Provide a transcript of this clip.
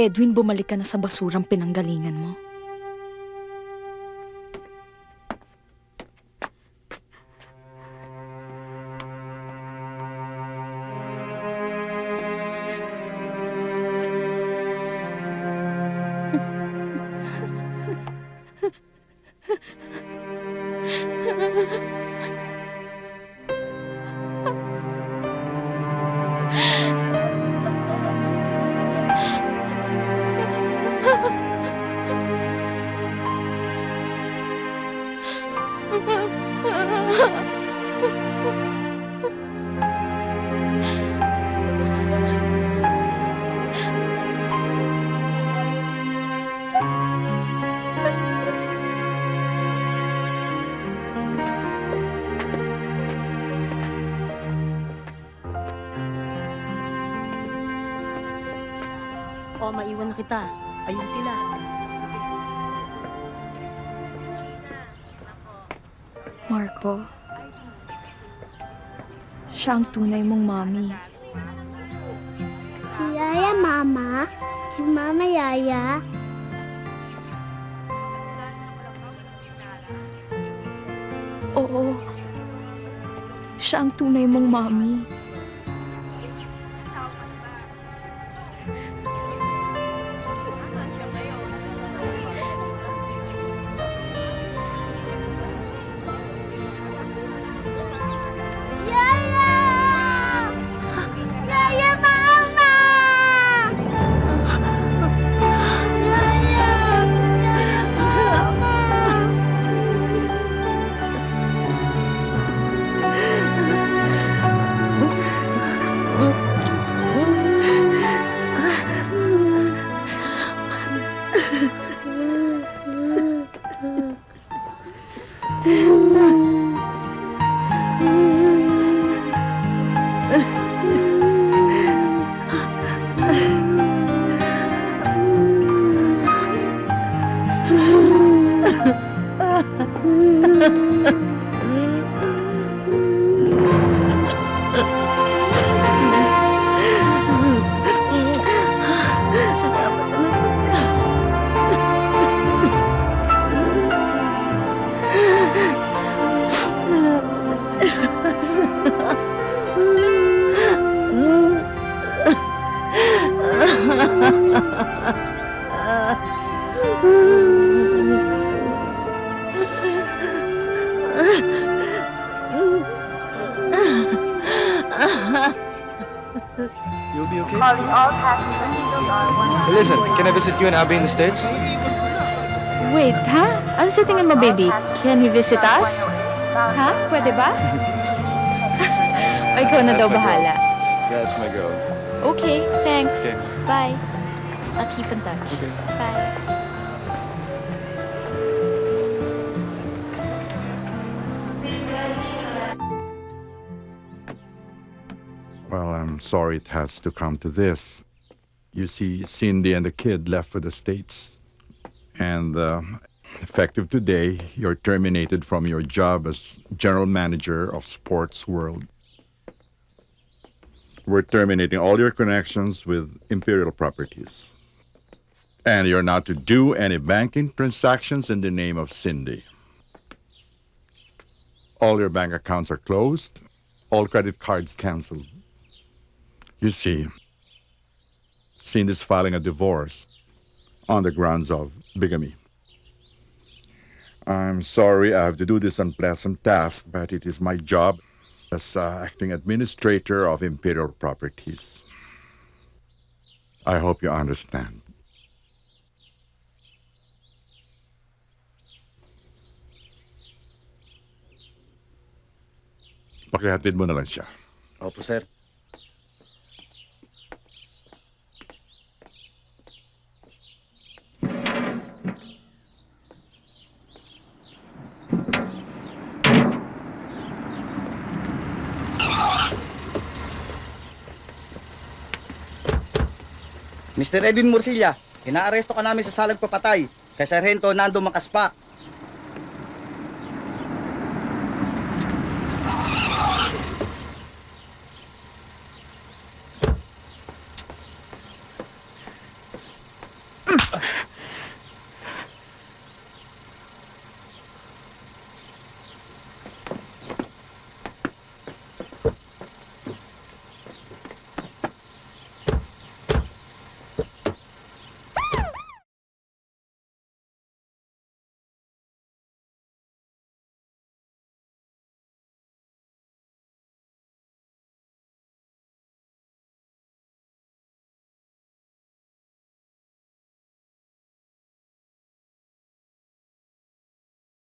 Edwin, bumalik ka na sa basurang pinanggalingan mo. 哈哈哈哈哈。O, maiwan na kita. Ayun sila. Marco, siya ang tunay mong mommy. Si Yaya Mama, si Mama Yaya, Oo. Siya ang tunay mong mommy. 嗯 You'll be okay? Calling all passengers So listen, can I visit you and Abby in the States? Wait, ha? Ano sa tingin mo, baby? Can you visit us? Ha? Pwede ba? o ikaw na daw bahala. That's my girl. Okay, thanks. Okay. Bye. I'll keep in touch. Okay. Bye. Well, I'm sorry it has to come to this. You see, Cindy and the kid left for the States. And uh, effective today, you're terminated from your job as general manager of Sports World. We're terminating all your connections with Imperial Properties. And you're not to do any banking transactions in the name of Cindy. All your bank accounts are closed, all credit cards canceled. You see, Cindy's filing a divorce on the grounds of bigamy. I'm sorry I have to do this unpleasant task, but it is my job as uh, acting administrator of Imperial Properties. I hope you understand. Pakihatid mo na lang siya. Opo, sir. Mr. Edwin Morcilla, Inaaresto ka namin sa salag papatay kay Sargento Nando Makaspak.